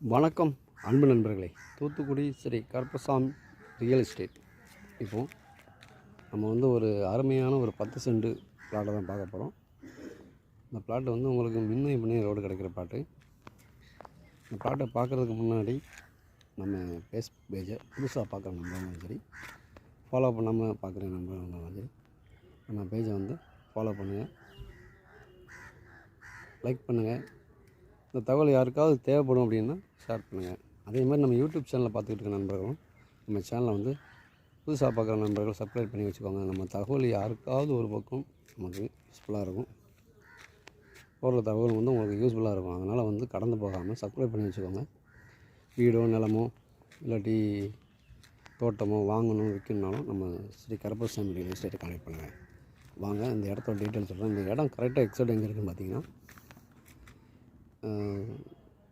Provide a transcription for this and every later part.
வணக்கம் அன்பு நண்பர்களே. தூத்துக்குடி ஸ்ரீ கருப்பசாமி ரியல் எஸ்டேட் இப்போது நம்ம வந்து ஒரு அருமையான ஒரு பத்து சென்ட் பிளாட்டை தான் பார்க்க போகிறோம் இந்த பிளாட் வந்து உங்களுக்கு முன்னையும் பின்னே ரோடு கிடைக்கிற பாட்டு. இந்த பிளாட்டை பார்க்குறதுக்கு முன்னாடி நம்ம பேஸ் பேஜை புதுசாக பார்க்குற நம்பரும் சரி ஃபாலோ பண்ணாமல் பார்க்குற நம்பரும் சரி நம்ம பேஜை வந்து ஃபாலோ பண்ணுங்கள் லைக் பண்ணுங்கள் இந்த தகவல் யாருக்காவது தேவைப்படும் அப்படின்னா ஷேர் பண்ணுங்கள் அதே மாதிரி நம்ம யூடியூப் சேனலில் பார்த்துக்கிட்டு இருக்க நண்பர்களும் நம்ம சேனலை வந்து புதுசாக பார்க்குற நண்பர்கள் சப்ஸ்கிரைப் பண்ணி வச்சுக்கோங்க. நம்ம தகவல் யாருக்காவது ஒரு பக்கம் நமக்கு யூஸ்ஃபுல்லாக இருக்கும். போடுற தகவல் வந்து உங்களுக்கு யூஸ்ஃபுல்லாக இருக்கும். அதனால் வந்து கடந்து போகாமல் சப்ஸ்கிரைப் பண்ணி வச்சுக்கோங்க. வீடோ நிலமோ இல்லாட்டி தோட்டமோ வாங்கணும் விற்கணுனாலும் நம்ம ஸ்ரீ கருப்பசாமி ரியல் எஸ்டேட்டை கனெக்ட் பண்ணுங்கள் வாங்க இந்த இடத்தோட டீட்டெயில் சொல்கிறேன் இந்த இடம் கரெக்டாக எக்ஸைட் எங்கே இருக்குன்னு பார்த்தீங்கன்னா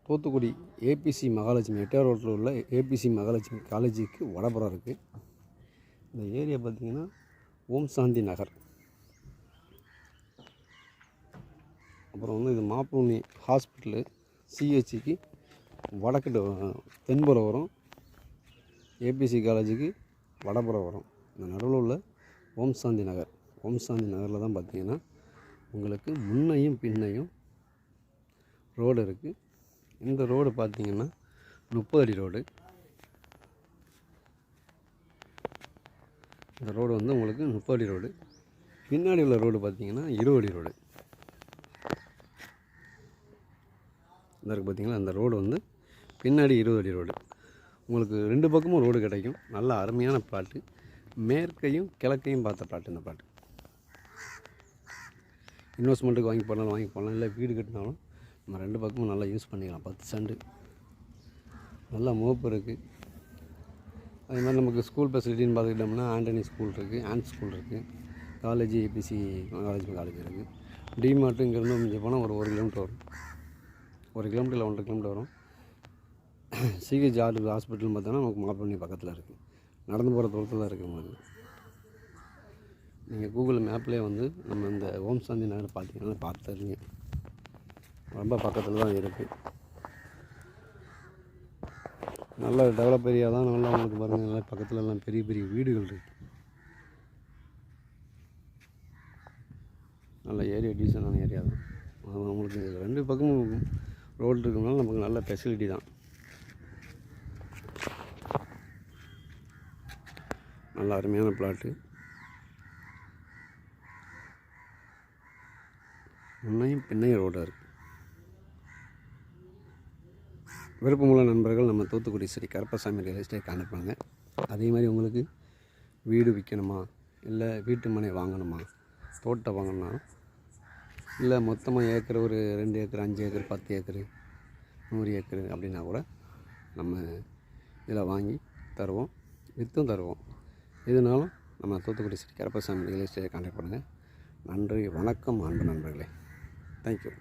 தூத்துக்குடி ஏபிசி மகாலட்சுமி எட்டார் ரோட்டில் உள்ள ஏபிசி மகாலட்சுமி காலேஜுக்கு வடபுறம் இருக்குது இந்த ஏரியா பார்த்திங்கன்னா ஓம் சாந்தி நகர். அப்புறம் வந்து இது மாப்பூனி ஹாஸ்பிட்டலு சிஹெச்சிக்கு வடக்கிட்ட தென்புறம் வரும். ஏபிசி காலேஜுக்கு வடபுறம் வரும். இந்த நடுவில் உள்ள ஓம் சாந்தி நகர். ஓம் சாந்தி நகரில் தான் பார்த்திங்கன்னா உங்களுக்கு முன்னையும் பின்னையும் ரோடு இருக்குது இந்த ரோடு பார்த்திங்கன்னா முப்பது அடி ரோடு. இந்த ரோடு வந்து உங்களுக்கு முப்பது அடி ரோடு. பின்னாடி உள்ள ரோடு பார்த்தீங்கன்னா இருபது அடி ரோடு. இந்த இருக்குது பார்த்திங்களா? அந்த ரோடு வந்து பின்னாடி இருபது அடி ரோடு. உங்களுக்கு ரெண்டு பக்கமும் ரோடு கிடைக்கும். நல்ல அருமையான பிளாட்டு மேற்கையும் கிழக்கையும் பார்த்த பிளாட் இந்த பிளாட் இன்வெஸ்ட்மெண்ட்டுக்கு வாங்கி போடலாம் வாங்கி போடலாம் இல்லை வீடு கட்டினாலும் நம்ம ரெண்டு பக்கமும் நல்லா யூஸ் பண்ணிக்கலாம். பத்து சென்ட் நல்லா மோப்பு இருக்குது அதே மாதிரி நமக்கு ஸ்கூல் ஃபெசிலிட்டின்னு பார்த்துக்கிட்டோம்னா ஆண்டனி ஸ்கூல் இருக்குது ஆண்ட் ஸ்கூல் இருக்குது காலேஜ் ஏபிசி காலேஜ் காலேஜ் இருக்குது டிமார்ட்டு இங்கேருந்து மிஞ்சி போனால் ஒரு ஒரு கிலோமீட்டர் வரும். ஒரு கிலோமீட்டர் இல்லை ஒன்றரை கிலோமீட்டர் வரும். சிஹெச் ஆர்டு ஹாஸ்பிட்டல்னு பார்த்தோன்னா நமக்கு மாப்பண்ணி பக்கத்தில் இருக்குது நடந்து போகிற தூரத்தில் தான் இருக்குது உங்களுக்கு. நீங்கள் கூகுள் மேப்லேயே வந்து நம்ம இந்த ஓம் சாந்தி நகர் பார்த்தீங்கன்னா பார்த்துருங்க ரொம்ப பக்கத்தில் தான் இருக்குது நல்ல டெவலப் ஏரியா தான். நல்லா உங்களுக்கு பாருங்கள் நல்லா பக்கத்தில் எல்லாம் பெரிய பெரிய வீடுகள் இருக்குது நல்ல ஏரியா டீசனான ஏரியா தான். உங்களுக்கு ரெண்டு பக்கமும் ரோடு இருக்கிறதுனால நமக்கு நல்ல ஃபெசிலிட்டி தான். நல்ல அருமையான பிளாட்டு முன்னையும் பின்னையும் ரோடாக இருக்குது விருப்பமுள்ள நண்பர்கள் நம்ம தூத்துக்குடி ஸ்ரீ கருப்பசாமி ரியல் எஸ்டேட் அனுப்புங்க. அதே மாதிரி உங்களுக்கு வீடு விற்கணுமா இல்லை வீட்டு மனை வாங்கணுமா? தோட்டம் வாங்கணும்னா இல்லை மொத்தமாக ஏக்கர் ஒரு ரெண்டு ஏக்கர் அஞ்சு ஏக்கர் பத்து ஏக்கர் நூறு ஏக்கர் அப்படின்னா கூட நம்ம இதில் வாங்கி தருவோம் விற்றும் தருவோம். இதனாலும் நம்ம Thoothukudi Sri Karuppasamy real estate contact பண்ணுங்கள் நன்றி வணக்கம் அன்பு நண்பர்களே. தேங்க்யூ